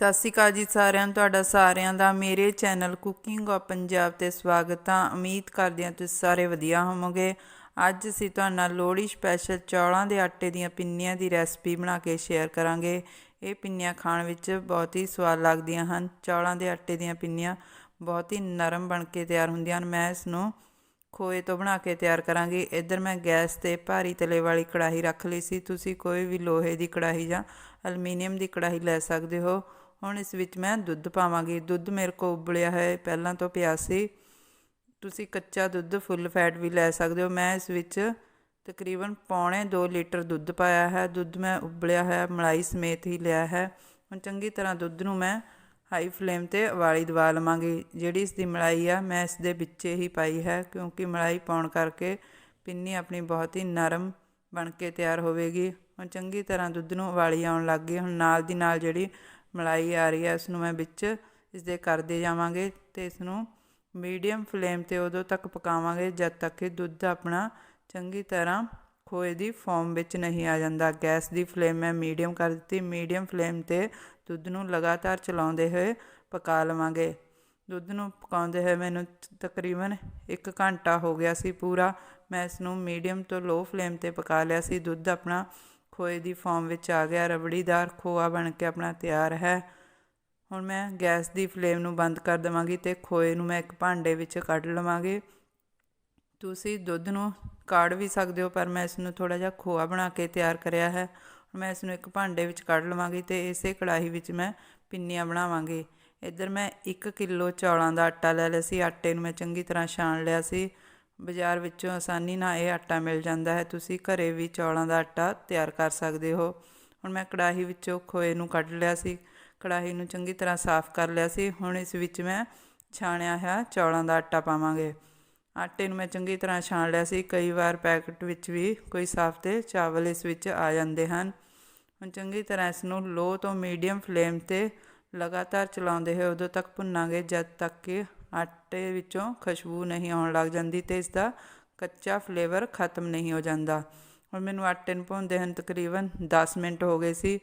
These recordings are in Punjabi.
ਸਤਿ ਸ਼੍ਰੀ ਅਕਾਲ ਜੀ ਸਾਰਿਆਂ ਨੂੰ, ਤੁਹਾਡਾ ਸਾਰਿਆਂ ਦਾ ਮੇਰੇ ਚੈਨਲ ਕੁਕਿੰਗ ਆਫ ਪੰਜਾਬ ਤੇ ਸਵਾਗਤ ਆ। ਉਮੀਦ ਕਰਦੇ ਹਾਂ ਤੁਸੀਂ ਸਾਰੇ ਵਧੀਆ ਹੋਵੋਗੇ। ਅੱਜ ਅਸੀਂ ਤੁਹਾਡੇ ਨਾਲ ਲੋਹੜੀ ਸਪੈਸ਼ਲ ਚੌਲਾਂ ਦੇ ਆਟੇ ਦੀਆਂ ਪਿੰਨੀਆਂ ਦੀ ਰੈਸਪੀ ਬਣਾ ਕੇ ਸ਼ੇਅਰ ਕਰਾਂਗੇ। ਇਹ ਪਿੰਨੀਆਂ ਖਾਣ ਵਿੱਚ ਬਹੁਤ ਹੀ ਸਵਾਦ ਲੱਗਦੀਆਂ ਹਨ। ਚੌਲਾਂ ਦੇ ਆਟੇ ਦੀਆਂ ਪਿੰਨੀਆਂ ਬਹੁਤ ਹੀ ਨਰਮ ਬਣ ਕੇ ਤਿਆਰ ਹੁੰਦੀਆਂ ਹਨ। ਮੈਂ ਇਸ ਨੂੰ ਖੋਏ ਤੋਂ ਬਣਾ ਕੇ ਤਿਆਰ ਕਰਾਂਗੀ। ਇੱਧਰ ਮੈਂ ਗੈਸ ਤੇ ਭਾਰੀ ਤਲੇ ਵਾਲੀ ਕੜਾਹੀ ਰੱਖ ਲਈ ਸੀ। ਤੁਸੀਂ ਕੋਈ ਵੀ ਲੋਹੇ ਦੀ ਕੜਾਹੀ ਜਾਂ ਅਲਮੀਨੀਅਮ ਦੀ ਕੜਾਹੀ ਲੈ ਸਕਦੇ ਹੋ। ਹੁਣ ਇਸ ਵਿੱਚ ਮੈਂ ਦੁੱਧ ਪਾਵਾਂਗੀ। ਦੁੱਧ ਮੇਰੇ ਕੋਲ ਉਬਲਿਆ ਹੈ। ਪਹਿਲਾਂ ਤੋਂ ਪਿਆ ਸੀ। ਤੁਸੀਂ ਕੱਚਾ ਦੁੱਧ, ਫੁੱਲ ਫੈਟ ਵੀ ਲੈ ਸਕਦੇ ਹੋ। ਮੈਂ ਇਸ ਵਿੱਚ ਤਕਰੀਬਨ ਪੌਣੇ 2 ਲੀਟਰ ਦੁੱਧ ਪਾਇਆ ਹੈ। ਦੁੱਧ ਮੈਂ ਉਬਲਿਆ ਹੈ ਮਲਾਈ ਸਮੇਤ ਹੀ ਲਿਆ ਹੈ। ਹੁਣ ਚੰਗੀ ਤਰ੍ਹਾਂ ਦੁੱਧ ਨੂੰ ਮੈਂ ਹਾਈ ਫਲੇਮ ਤੇ ਉਬਾਲੀ ਦਵਾ ਲਵਾਂਗੀ। ਜਿਹੜੀ ਇਸ ਦੀ ਮਲਾਈ ਆ, ਮੈਂ ਇਸ ਦੇ ਵਿੱਚ ਹੀ ਪਾਈ ਹੈ। ਕਿਉਂਕਿ ਮਲਾਈ ਪਾਉਣ ਕਰਕੇ ਪਿੰਨੀ ਆਪਣੀ ਬਹੁਤ ਹੀ ਨਰਮ ਬਣ ਕੇ ਤਿਆਰ ਹੋਵੇਗੀ। ਹੁਣ ਚੰਗੀ ਤਰ੍ਹਾਂ ਦੁੱਧ ਨੂੰ ਉਬਾਲੀ ਆਉਣ ਲੱਗ ਗਈ। ਹੁਣ ਨਾਲ ਦੀ ਨਾਲ ਜਿਹੜੀ ਮਲਾਈ ਆ ਰਹੀ ਹੈ ਇਸ ਨੂੰ ਮੈਂ ਵਿੱਚ ਇਸ ਦੇ ਕਰਦੇ ਜਾਵਾਂਗੇ ਤੇ ਇਸ ਨੂੰ ਮੀਡੀਅਮ ਫਲੇਮ ਤੇ ਉਦੋਂ ਤੱਕ ਪਕਾਵਾਂਗੇ, ਜਦ ਤੱਕ ਕਿ ਦੁੱਧ ਆਪਣਾ ਚੰਗੀ ਤਰ੍ਹਾਂ ਖੋਏ ਦੀ ਫਾਰਮ ਵਿੱਚ ਨਹੀਂ ਆ ਜਾਂਦਾ। ਗੈਸ ਦੀ ਫਲੇਮ ਮੈਂ ਮੀਡੀਅਮ ਕਰ ਦਿੱਤੀ। ਮੀਡੀਅਮ ਫਲੇਮ ਤੇ ਦੁੱਧ ਨੂੰ ਲਗਾਤਾਰ ਚਲਾਉਂਦੇ ਹੋਏ ਪਕਾ ਲਵਾਂਗੇ। ਦੁੱਧ ਨੂੰ ਪਕਾਉਂਦੇ ਹੋਏ ਮੈਨੂੰ ਤਕਰੀਬਨ 1 ਘੰਟਾ ਹੋ ਗਿਆ ਸੀ ਪੂਰਾ। ਮੈਂ ਇਸ ਨੂੰ ਮੀਡੀਅਮ ਤੋਂ ਲੋ ਫਲੇਮ ਤੇ ਪਕਾ ਲਿਆ ਸੀ। ਦੁੱਧ ਆਪਣਾ ਖੋਏ ਦੀ ਫਾਰਮ ਵਿੱਚ ਆ ਗਿਆ, ਰਬੜੀਦਾਰ ਖੋਆ ਬਣ ਕੇ ਆਪਣਾ ਤਿਆਰ ਹੈ। ਹੁਣ ਮੈਂ ਗੈਸ ਦੀ ਫਲੇਮ ਨੂੰ ਬੰਦ ਕਰ ਦੇਵਾਂਗੀ ਤੇ ਖੋਏ ਨੂੰ ਮੈਂ ਇੱਕ ਭਾਂਡੇ ਵਿੱਚ ਕੱਢ ਲਵਾਂਗੀ। ਤੁਸੀਂ ਦੁੱਧ ਨੂੰ ਕਾੜ ਵੀ ਸਕਦੇ ਹੋ, ਪਰ ਮੈਂ ਇਸ ਨੂੰ ਥੋੜਾ ਜਿਹਾ ਖੋਆ ਬਣਾ ਕੇ ਤਿਆਰ ਕਰਿਆ ਹੈ। ਮੈਂ ਇਸ ਨੂੰ ਇੱਕ ਭਾਂਡੇ ਵਿੱਚ ਕੱਢ ਲਵਾਂਗੀ ਤੇ ਇਸੇ ਕੜਾਹੀ ਵਿੱਚ ਮੈਂ ਪਿੰਨੀਆਂ ਬਣਾਵਾਂਗੀ। ਇੱਧਰ ਮੈਂ 1 ਕਿਲੋ ਚੌਲਾਂ ਦਾ ਆਟਾ ਲੈ ਲਿਆ ਸੀ, ਆਟੇ ਨੂੰ ਮੈਂ ਚੰਗੀ ਤਰ੍ਹਾਂ ਛਾਣ ਲਿਆ ਸੀ। ਬਾਜ਼ਾਰ ਵਿੱਚੋਂ ਆਸਾਨੀ ਨਾਲ ਇਹ ਆਟਾ ਮਿਲ ਜਾਂਦਾ ਹੈ। ਤੁਸੀਂ ਘਰੇ ਵੀ ਚੌਲਾਂ ਦਾ ਆਟਾ ਤਿਆਰ ਕਰ ਸਕਦੇ ਹੋ। ਹੁਣ ਮੈਂ ਕੜਾਹੀ ਵਿੱਚੋਂ ਖੋਏ ਨੂੰ ਕੱਢ ਲਿਆ ਸੀ। ਕੜਾਹੀ ਨੂੰ ਚੰਗੀ ਤਰ੍ਹਾਂ ਸਾਫ਼ ਕਰ ਲਿਆ ਸੀ। ਹੁਣ ਇਸ ਵਿੱਚ ਮੈਂ ਛਾਣਿਆ ਹੋਇਆ ਚੌਲਾਂ ਦਾ ਆਟਾ ਪਾਵਾਂਗੇ। ਆਟੇ ਨੂੰ ਮੈਂ ਚੰਗੀ ਤਰ੍ਹਾਂ ਛਾਣ ਲਿਆ ਸੀ। ਕਈ ਵਾਰ ਪੈਕਟ ਵਿੱਚ ਵੀ ਕੋਈ ਸਾਫ਼ ਤੇ ਚਾਵਲ ਇਸ ਵਿੱਚ ਆ ਜਾਂਦੇ ਹਨ। ਹੁਣ ਚੰਗੀ ਤਰ੍ਹਾਂ ਇਸ ਨੂੰ ਲੋ ਤੋਂ ਮੀਡੀਅਮ ਫਲੇਮ ਤੇ ਲਗਾਤਾਰ ਚਲਾਉਂਦੇ ਹੋਏ ਉਦੋਂ ਤੱਕ ਭੁੰਨਾਂਗੇ। ਜਦ ਤੱਕ ਕਿ ਆਟੇ ਵਿੱਚੋਂ ਖੁਸ਼ਬੂ ਨਹੀਂ ਆਉਣ ਲੱਗ ਜਾਂਦੀ ਤੇ ਇਸ ਦਾ ਕੱਚਾ ਫਲੇਵਰ ਖਤਮ ਨਹੀਂ ਹੋ ਜਾਂਦਾ। ਹੁਣ ਮੈਨੂੰ ਆਟੇ ਨੂੰ ਭੁੰਨਦੇ ਹਨ ਤਕਰੀਬਨ 10 ਮਿੰਟ ਹੋ ਗਏ ਸੀ।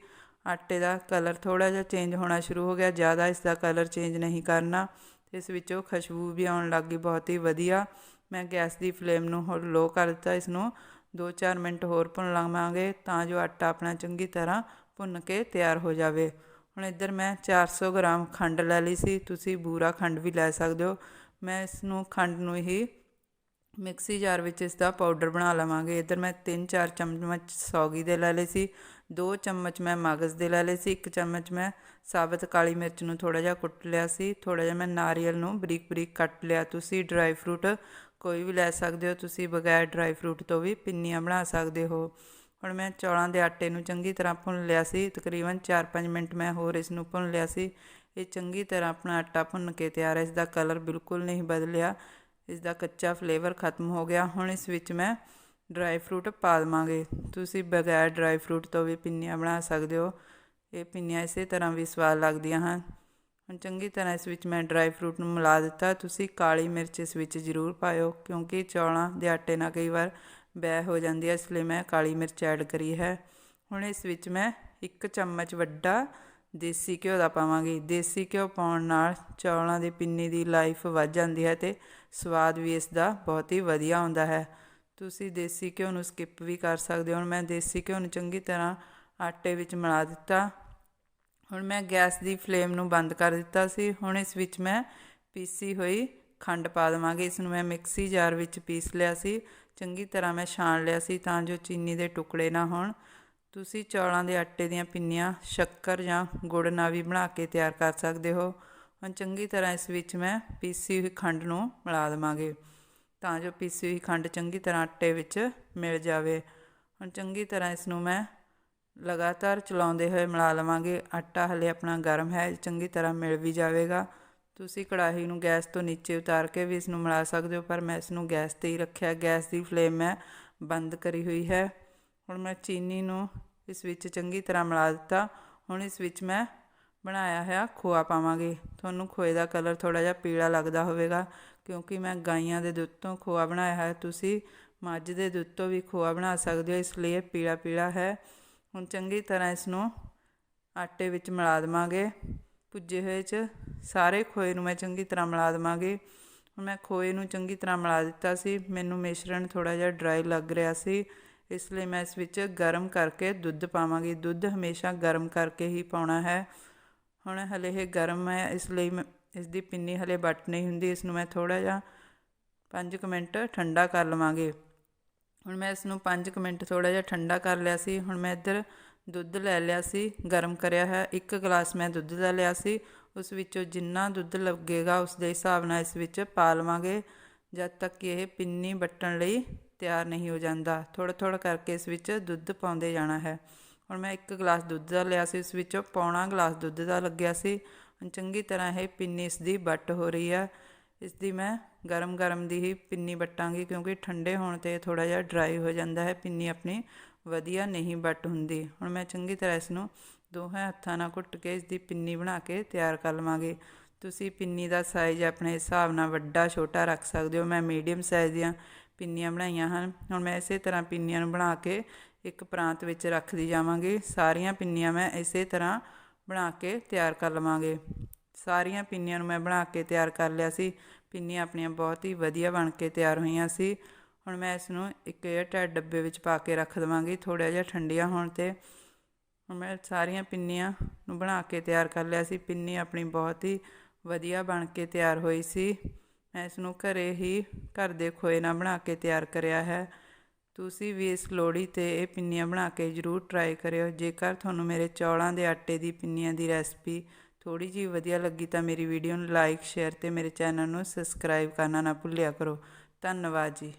ਆਟੇ ਦਾ ਕਲਰ ਥੋੜਾ ਜਿਹਾ ਚੇਂਜ ਹੋਣਾ ਸ਼ੁਰੂ ਹੋ ਗਿਆ, ਜ਼ਿਆਦਾ ਇਸ ਦਾ ਕਲਰ ਚੇਂਜ ਨਹੀਂ ਕਰਨਾ। ਇਸ ਵਿੱਚੋਂ ਖੁਸ਼ਬੂ ਵੀ ਆਉਣ ਲੱਗ ਗਈ, ਬਹੁਤ ਹੀ ਵਧੀਆ। ਮੈਂ ਗੈਸ ਦੀ ਫਲੇਮ ਨੂੰ ਹੋਰ ਲੋ ਕਰ ਦਿੱਤਾ ਇਸ ਨੂੰ 2-4 ਮਿੰਟ ਹੋਰ ਭੁੰਨ ਲਵਾਂਗੇ ਤਾਂ ਜੋ ਆਟਾ ਆਪਣਾ ਚੰਗੀ ਤਰ੍ਹਾਂ ਭੁੰਨ ਕੇ ਤਿਆਰ ਹੋ ਜਾਵੇ। ਹੁਣ ਇੱਧਰ ਮੈਂ 400 ਗ੍ਰਾਮ ਖੰਡ ਲੈ ਲਈ ਸੀ, ਤੁਸੀਂ ਬੂਰਾ ਖੰਡ ਵੀ ਲੈ ਸਕਦੇ ਹੋ। ਮੈਂ ਇਸ ਨੂੰ ਖੰਡ ਨੂੰ ਹੀ ਮਿਕਸੀ ਜਾਰ ਵਿੱਚ ਇਸ ਦਾ ਪਾਊਡਰ ਬਣਾ ਲਵਾਂਗੇ। ਇੱਧਰ ਮੈਂ 3-4 ਚਮਚ ਸੌਗੀ ਦੇ ਲੈ ਲਏ ਸੀ 2 ਚਮਚ ਮੈਂ ਮਗਜ਼ ਦੇ ਲੈ ਲਏ ਸੀ 1 ਚਮਚ ਮੈਂ ਸਾਬਤ ਕਾਲੀ ਮਿਰਚ ਨੂੰ ਥੋੜਾ ਜਿਹਾ ਕੁੱਟ ਲਿਆ ਸੀ ਥੋੜਾ ਜਿਹਾ ਮੈਂ ਨਾਰੀਅਲ ਨੂੰ ਬਰੀਕ ਬਰੀਕ ਕੱਟ ਲਿਆ। ਤੁਸੀਂ ਡਰਾਈ ਫਰੂਟ ਕੋਈ ਵੀ ਲੈ ਸਕਦੇ ਹੋ, ਤੁਸੀਂ ਬਗੈਰ ਡਰਾਈ ਫਰੂਟ ਤੋਂ ਵੀ ਪਿੰਨੀਆਂ ਬਣਾ ਸਕਦੇ ਹੋ। ਹੁਣ ਮੈਂ ਚੌਲਾਂ ਦੇ ਆਟੇ ਨੂੰ ਚੰਗੀ ਤਰ੍ਹਾਂ ਭੁੰਨ ਲਿਆ ਸੀ, ਤਕਰੀਬਨ 4-5 ਮਿੰਟ ਮੈਂ ਹੋਰ ਇਸ ਨੂੰ ਭੁੰਨ ਲਿਆ ਸੀ। ਇਹ ਚੰਗੀ ਤਰ੍ਹਾਂ ਆਪਣਾ ਆਟਾ ਭੁੰਨ ਕੇ ਤਿਆਰ ਹੈ। ਇਸ ਦਾ ਕਲਰ ਬਿਲਕੁਲ ਨਹੀਂ ਬਦਲਿਆ। ਇਸ ਦਾ ਕੱਚਾ ਫਲੇਵਰ ਖਤਮ ਹੋ ਗਿਆ। ਹੁਣ ਇਸ ਵਿੱਚ ਮੈਂ ਡਰਾਈ ਫਰੂਟ ਪਾ ਦਵਾਂਗੇ। ਤੁਸੀਂ ਬਗੈਰ ਡਰਾਈ ਫਰੂਟ ਤੋਂ ਵੀ ਪਿੰਨੀਆਂ ਬਣਾ ਸਕਦੇ ਹੋ। ਇਹ ਪਿੰਨੀਆਂ ਇਸੇ ਤਰ੍ਹਾਂ ਵੀ ਸਵਾਦ ਲੱਗਦੀਆਂ ਹਨ। ਹੁਣ ਚੰਗੀ ਤਰ੍ਹਾਂ ਇਸ ਵਿੱਚ ਮੈਂ ਡਰਾਈ ਫਰੂਟ ਨੂੰ ਮਿਲਾ ਦਿੱਤਾ। ਤੁਸੀਂ ਕਾਲੀ ਮਿਰਚ ਇਸ ਵਿੱਚ ਜ਼ਰੂਰ ਪਾਇਓ, ਕਿਉਂਕਿ ਚੌਲਾਂ ਦੇ ਆਟੇ ਨਾਲ ਕਈ ਵਾਰ ਬੈ ਹੋ ਜਾਂਦੀ ਹੈ, ਇਸ ਲਈ ਮੈਂ ਕਾਲੀ ਮਿਰਚ ਐਡ ਕਰੀ ਹੈ। ਹੁਣ ਇਸ ਵਿੱਚ ਮੈਂ ਇੱਕ ਚਮਚ ਵੱਡਾ ਦੇਸੀ ਘਿਓ ਦਾ ਪਾਵਾਂਗੀ। ਦੇਸੀ ਘਿਓ ਪਾਉਣ ਨਾਲ ਚੌਲਾਂ ਦੀ ਪਿੰਨੀ ਦੀ ਲਾਈਫ ਵੱਧ ਜਾਂਦੀ ਹੈ ਤੇ ਸਵਾਦ ਵੀ ਇਸ ਦਾ ਬਹੁਤ ਹੀ ਵਧੀਆ ਹੁੰਦਾ ਹੈ। ਤੁਸੀਂ ਦੇਸੀ ਘਿਓ ਨੂੰ ਸਕਿਪ ਵੀ ਕਰ ਸਕਦੇ ਹੋ। ਹੁਣ ਮੈਂ ਦੇਸੀ ਘਿਓ ਨੂੰ ਚੰਗੀ ਤਰ੍ਹਾਂ ਆਟੇ ਵਿੱਚ ਮਿਲਾ ਦਿੱਤਾ। ਹੁਣ ਮੈਂ ਗੈਸ ਦੀ ਫਲੇਮ ਨੂੰ ਬੰਦ ਕਰ ਦਿੱਤਾ ਸੀ। ਹੁਣ ਇਸ ਵਿੱਚ ਮੈਂ ਪੀਸੀ ਹੋਈ ਖੰਡ ਪਾ ਦੇਵਾਂਗੀ। ਇਸ ਨੂੰ ਮੈਂ ਮਿਕਸੀ ਜਾਰ ਵਿੱਚ ਪੀਸ ਲਿਆ ਸੀ। ਚੰਗੀ ਤਰ੍ਹਾਂ ਮੈਂ ਛਾਣ ਲਿਆ ਸੀ ਤਾਂ ਜੋ ਚੀਨੀ ਦੇ ਟੁਕੜੇ ਨਾ ਹੋਣ। ਤੁਸੀਂ ਚੌਲਾਂ ਦੇ ਆਟੇ ਦੀਆਂ ਪਿੰਨੀਆਂ, ਸ਼ੱਕਰ ਜਾਂ ਗੁੜ ਨਾਲ ਵੀ ਬਣਾ ਕੇ ਤਿਆਰ ਕਰ ਸਕਦੇ ਹੋ। ਹੁਣ ਚੰਗੀ ਤਰ੍ਹਾਂ ਇਸ ਵਿੱਚ ਮੈਂ ਪੀਸੀ ਹੋਈ ਖੰਡ ਨੂੰ ਮਿਲਾ ਦੇਵਾਂਗੇ। ਤਾਂ ਜੋ ਪੀਸੀ ਹੋਈ ਖੰਡ ਚੰਗੀ ਤਰ੍ਹਾਂ ਆਟੇ ਵਿੱਚ ਮਿਲ ਜਾਵੇ। ਹੁਣ ਚੰਗੀ ਤਰ੍ਹਾਂ ਇਸ ਨੂੰ ਮੈਂ ਲਗਾਤਾਰ ਚਲਾਉਂਦੇ ਹੋਏ ਮਿਲਾ ਲਵਾਂਗੇ। ਆਟਾ ਹਲੇ ਆਪਣਾ ਗਰਮ ਹੈ, ਚੰਗੀ ਤਰ੍ਹਾਂ ਮਿਲ ਵੀ ਜਾਵੇਗਾ। ਤੁਸੀਂ ਕੜਾਹੀ ਨੂੰ ਗੈਸ ਤੋਂ ਨੀਚੇ ਉਤਾਰ ਕੇ ਵੀ ਇਸ ਨੂੰ ਮਿਲਾ ਸਕਦੇ ਹੋ, ਪਰ ਮੈਂ ਇਸ ਨੂੰ ਗੈਸ ਤੇ ਹੀ ਰੱਖਿਆ। ਗੈਸ ਦੀ ਫਲੇਮ ਮੈਂ ਬੰਦ ਕਰੀ ਹੋਈ ਹੈ। ਹੁਣ ਮੈਂ ਚੀਨੀ ਨੂੰ ਇਸ ਵਿੱਚ ਚੰਗੀ ਤਰ੍ਹਾਂ ਮਿਲਾ ਦਿੱਤਾ। ਹੁਣ ਇਸ ਵਿੱਚ ਮੈਂ ਬਣਾਇਆ ਹੋਇਆ ਖੋਆ ਪਾਵਾਂਗੇ। ਤੁਹਾਨੂੰ ਖੋਏ ਦਾ ਕਲਰ ਥੋੜਾ ਜਿਹਾ ਪੀਲਾ ਲੱਗਦਾ ਹੋਵੇਗਾ, ਕਿਉਂਕਿ ਮੈਂ ਗਾਈਆਂ ਦੇ ਦੁੱਧ ਤੋਂ ਖੋਆ ਬਣਾਇਆ ਹੈ। ਤੁਸੀਂ ਮੱਝ ਦੇ ਦੁੱਧ ਤੋਂ ਵੀ ਖੋਆ ਬਣਾ ਸਕਦੇ ਹੋ, ਇਸ ਲਈ ਇਹ ਪੀਲਾ ਪੀਲਾ ਹੈ। ਹੁਣ ਚੰਗੀ ਤਰ੍ਹਾਂ ਇਸ ਨੂੰ ਆਟੇ ਵਿੱਚ ਮਿਲਾ ਦੇਵਾਂਗੇ। ਭੁੱਜੇ ਹੋਏ ਚ ਸਾਰੇ ਖੋਏ ਨੂੰ ਮੈਂ ਚੰਗੀ ਤਰ੍ਹਾਂ ਮਿਲਾ ਦੇਵਾਂਗੀ। ਹੁਣ ਮੈਂ ਖੋਏ ਨੂੰ ਚੰਗੀ ਤਰ੍ਹਾਂ ਮਿਲਾ ਦਿੱਤਾ ਸੀ। ਮੈਨੂੰ ਮਿਸ਼ਰਣ ਥੋੜਾ ਜਿਹਾ ਡਰਾਈ ਲੱਗ ਰਿਹਾ ਸੀ। ਇਸ ਲਈ ਮੈਂ ਇਸ ਵਿੱਚ ਗਰਮ ਕਰਕੇ ਦੁੱਧ ਪਾਵਾਂਗੀ। ਦੁੱਧ ਹਮੇਸ਼ਾ ਗਰਮ ਕਰਕੇ ਹੀ ਪਾਉਣਾ ਹੈ। ਹੁਣ ਹਲੇ ਇਹ ਗਰਮ ਹੈ। ਇਸ ਲਈ ਮੈਂ ਇਸ ਦੀ ਪਿੰਨੀ ਹਲੇ ਵੱਟ ਨਹੀਂ ਹੁੰਦੀ। ਇਸ ਨੂੰ ਮੈਂ ਥੋੜਾ ਜਿਹਾ 5 ਮਿੰਟ ਠੰਡਾ ਕਰ ਲਵਾਂਗੇ। ਹੁਣ ਮੈਂ ਇਸ ਨੂੰ 5 ਮਿੰਟ ਥੋੜਾ ਜਿਹਾ ਠੰਡਾ ਕਰ ਲਿਆ ਸੀ। ਹੁਣ ਮੈਂ ਇੱਧਰ ਦੁੱਧ ਲੈ ਲਿਆ ਸੀ। ਗਰਮ ਕਰਿਆ ਹੈ। ਇੱਕ ਗਲਾਸ ਮੈਂ ਦੁੱਧ ਦਾ ਲਿਆ ਸੀ। ਉਸ ਵਿੱਚੋਂ ਜਿੰਨਾ ਦੁੱਧ ਲੱਗੇਗਾ ਉਸ ਦੇ ਹਿਸਾਬ ਨਾਲ ਇਸ ਵਿੱਚ ਪਾ ਲਵਾਂਗੇ, ਜਦ ਤੱਕ ਕਿ ਇਹ ਪਿੰਨੀ ਵੱਟਣ ਲਈ ਤਿਆਰ ਨਹੀਂ ਹੋ ਜਾਂਦਾ। ਥੋੜਾ ਥੋੜਾ ਕਰਕੇ ਇਸ ਵਿੱਚ ਦੁੱਧ ਪਾਉਂਦੇ ਜਾਣਾ ਹੈ। ਹੁਣ ਮੈਂ ਇੱਕ ਗਲਾਸ ਦੁੱਧ ਦਾ ਲਿਆ ਸੀ, ਉਸ ਵਿੱਚੋਂ ਪੌਣਾ ਗਲਾਸ ਦੁੱਧ ਦਾ ਲੱਗਿਆ ਸੀ। ਹੁਣ ਚੰਗੀ ਤਰ੍ਹਾਂ ਇਹ ਪਿੰਨੀ ਇਸ ਦੀ ਵੱਟ ਹੋ ਰਹੀ ਆ ਇਸ ਦੀ ਮੈਂ ਗਰਮ ਗਰਮ ਦੀ ਹੀ ਪਿੰਨੀ ਵੱਟਾਂਗੀ, ਕਿਉਂਕਿ ਠੰਡੇ ਹੋਣ ਤੇ ਥੋੜਾ ਜਿਹਾ ਡਰਾਈ ਹੋ ਜਾਂਦਾ ਹੈ, ਪਿੰਨੀ ਆਪਣੀ ਵਧੀਆ ਨਹੀਂ ਵੱਟ ਹੁੰਦੀ। ਹੁਣ ਮੈਂ ਚੰਗੀ ਤਰ੍ਹਾਂ ਇਸ ਨੂੰ ਦੋਹਾਂ ਹੱਥਾਂ ਨਾਲ ਘੁੱਟ ਕੇ ਇਸ ਦੀ ਪਿੰਨੀ ਬਣਾ ਕੇ ਤਿਆਰ ਕਰ ਲਵਾਂਗੇ। ਤੁਸੀਂ ਪਿੰਨੀ ਦਾ ਸਾਈਜ਼ ਆਪਣੇ ਹਿਸਾਬ ਨਾਲ ਵੱਡਾ, ਛੋਟਾ ਰੱਖ ਸਕਦੇ ਹੋ। ਮੈਂ ਮੀਡੀਅਮ ਸਾਈਜ਼ ਦੀਆਂ ਪਿੰਨੀਆਂ ਬਣਾਈਆਂ ਹਨ। ਹੁਣ ਮੈਂ ਇਸੇ ਤਰ੍ਹਾਂ ਪਿੰਨੀਆਂ ਨੂੰ ਬਣਾ ਕੇ ਇੱਕ ਪ੍ਰਾਂਤ ਵਿੱਚ ਰੱਖਦੀ ਜਾਵਾਂਗੀ। ਸਾਰੀਆਂ ਪਿੰਨੀਆਂ ਮੈਂ ਇਸੇ ਤਰ੍ਹਾਂ ਬਣਾ ਕੇ ਤਿਆਰ ਕਰ ਲਵਾਂਗੇ। ਸਾਰੀਆਂ ਪਿੰਨੀਆਂ ਨੂੰ ਮੈਂ ਬਣਾ ਕੇ ਤਿਆਰ ਕਰ ਲਿਆ ਸੀ। ਪਿੰਨੀਆਂ ਆਪਣੀਆਂ ਬਹੁਤ ਹੀ ਵਧੀਆ ਬਣ ਕੇ ਤਿਆਰ ਹੋਈਆਂ ਸੀ। ਹੁਣ ਮੈਂ ਇਸ ਨੂੰ ਇੱਕ ਏਅਰਟਾਈਟ ਡੱਬੇ ਵਿੱਚ ਪਾ ਕੇ ਰੱਖ ਦੇਵਾਂਗੀ। ਥੋੜ੍ਹਾ ਜਿਹਾ ਠੰਡੀਆਂ ਹੋਣ ਤੇ ਹੁਣ ਮੈਂ ਸਾਰੀਆਂ ਪਿੰਨੀਆਂ ਨੂੰ ਬਣਾ ਕੇ ਤਿਆਰ ਕਰ ਲਿਆ ਸੀ। ਪਿੰਨੀ ਆਪਣੀ ਬਹੁਤ ਹੀ ਵਧੀਆ ਬਣ ਕੇ ਤਿਆਰ ਹੋਈ ਸੀ। ਮੈਂ ਇਸ ਨੂੰ ਘਰੇ ਹੀ ਘਰ ਦੇ ਖੋਏ ਨਾਲ ਬਣਾ ਕੇ ਤਿਆਰ ਕਰਿਆ ਹੈ। ਤੁਸੀਂ ਵੀ ਇਸ ਲੋੜੀ ਤੇ ਇਹ ਪਿੰਨੀਆਂ ਬਣਾ ਕੇ ਜ਼ਰੂਰ ਟਰਾਈ ਕਰਿਓ। ਜੇਕਰ ਤੁਹਾਨੂੰ ਮੇਰੇ ਚੌਲਾਂ ਦੇ ਆਟੇ ਦੀ ਪਿੰਨੀਆਂ ਦੀ ਰੈਸਪੀ ਥੋੜੀ ਜਿਹੀ ਵਧੀਆ ਲੱਗੀ ਤਾਂ ਮੇਰੀ ਵੀਡੀਓ ਨੂੰ ਲਾਈਕ ਸ਼ੇਅਰ ਤੇ ਮੇਰੇ ਚੈਨਲ ਨੂੰ ਸਬਸਕ੍ਰਾਈਬ ਕਰਨਾ ਨਾ ਭੁੱਲਿਆ ਕਰੋ। ਧੰਨਵਾਦ ਜੀ।